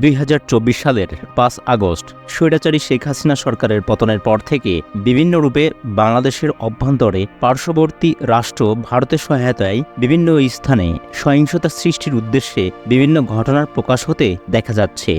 দুই হাজার চব্বিশ সালের পাঁচ আগস্ট স্বৈরাচারী শেখ হাসিনা সরকারের পতনের পর থেকে বিভিন্ন রূপে বাংলাদেশের অভ্যন্তরে পার্শ্ববর্তী রাষ্ট্র ভারতের সহায়তায় বিভিন্ন স্থানে সহিংসতা সৃষ্টির উদ্দেশ্যে বিভিন্ন ঘটনার প্রকাশ হতে দেখা যাচ্ছে।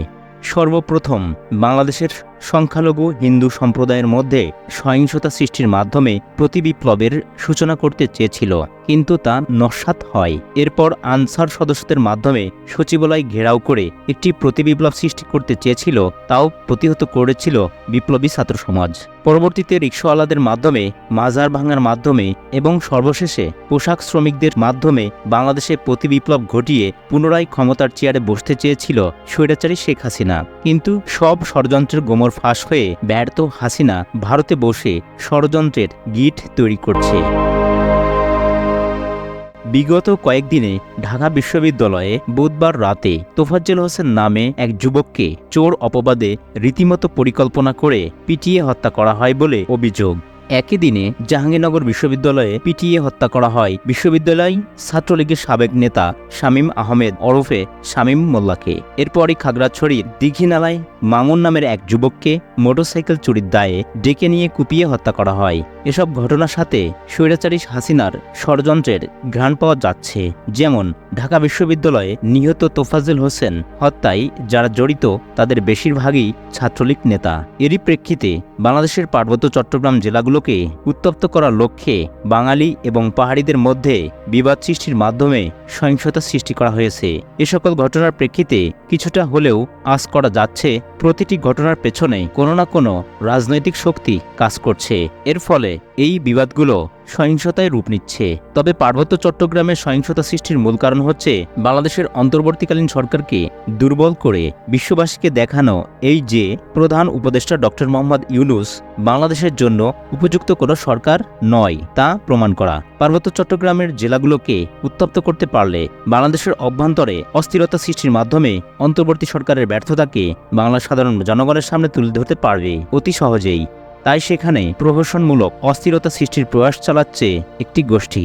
সর্বপ্রথম বাংলাদেশের সংখ্যালঘু হিন্দু সম্প্রদায়ের মধ্যে সহিংসতা সৃষ্টির মাধ্যমে প্রতিবিপ্লবের সূচনা করতে চেয়েছিল, কিন্তু তা নস্বাত হয়। এরপর আনসার সদস্যদের মাধ্যমে সচিবালয় ঘেরাও করে একটি প্রতিবিপ্লব সৃষ্টি করতে চেয়েছিল, তাও প্রতিহত করেছিল বিপ্লবী ছাত্র সমাজ। পরবর্তীতে রিক্সাওয়ালাদের মাধ্যমে, মাজার ভাঙার মাধ্যমে এবং সর্বশেষে পোশাক শ্রমিকদের মাধ্যমে বাংলাদেশে প্রতিবিপ্লব ঘটিয়ে পুনরায় ক্ষমতার চেয়ারে বসতে চেয়েছিল স্বৈরাচারী শেখ হাসিনা। কিন্তু সব ষড়যন্ত্রের গোমর ফাঁস হয়ে ব্যর্থ হাসিনা ভারতে বসে ষড়যন্ত্রের গিট তৈরি করছে। বিগত কয়েকদিনে ঢাকা বিশ্ববিদ্যালয়ে বুধবার রাতে তোফাজ্জেল হোসেন নামে এক যুবককে চোর অপবাদে রীতিমতো পরিকল্পনা করে পিটিয়ে হত্যা করা হয় বলে অভিযোগ। একই দিনে জাহাঙ্গীরনগর বিশ্ববিদ্যালয়ে পিটিয়ে হত্যা করা হয়। বিশ্ববিদ্যালয় ছাত্রলীগের সাবেক নেতা শামীম আহমেদ ওরফে শামীম মোল্লাকে। এরপরই খাগড়াছড়ির দীঘিনালায় মামুন নামের এক যুবককে মোটরসাইকেল চুরির দায়ে ডেকে নিয়ে কুপিয়ে হত্যা করা হয়। এসব ঘটনার সাথে স্বৈরাচারী হাসিনার ষড়যন্ত্রের ঘ্রাণ পাওয়া যাচ্ছে, যেমন ঢাকা বিশ্ববিদ্যালয়ে নিহত তোফাজুল হোসেন হত্যায় যারা জড়িত, তাদের বেশিরভাগই ছাত্রলীগ নেতা। এরই প্রেক্ষিতে বাংলাদেশের পার্বত্য চট্টগ্রাম জেলাগুলোকে উত্তপ্ত করার লক্ষ্যে বাঙালি এবং পাহাড়িদের মধ্যে বিবাদ সৃষ্টির মাধ্যমে সহিংসতা সৃষ্টি করা হয়েছে। এ সকল ঘটনার প্রেক্ষিতে কিছুটা হলেও আজ করা যাচ্ছে, প্রতিটি ঘটনার পেছনে কোনো না কোনো রাজনৈতিক শক্তি কাজ করছে। এর ফলে এই বিবাদগুলো সহিংসতায় রূপ নিচ্ছে। তবে পার্বত্য চট্টগ্রামের সহিংসতা সৃষ্টির মূল কারণ হচ্ছে বাংলাদেশের অন্তর্বর্তীকালীন সরকারকে দুর্বল করে বিশ্ববাসীকে দেখানো এই যে প্রধান উপদেষ্টা ডক্টর মোহাম্মদ ইউনুস বাংলাদেশের জন্য উপযুক্ত কোনো সরকার নয় তা প্রমাণ করা। পার্বত্য চট্টগ্রামের জেলাগুলোকে উত্তপ্ত করতে পারলে বাংলাদেশের অভ্যন্তরে অস্থিরতা সৃষ্টির মাধ্যমে অন্তর্বর্তী সরকারের ব্যর্থতাকে বাংলার সাধারণ জনগণের সামনে তুলে ধরতে পারবে অতি সহজেই। তাই সেখানে প্রহসনমূলক অস্থিরতা সৃষ্টির প্রয়াস চালাচ্ছে একটি গোষ্ঠী।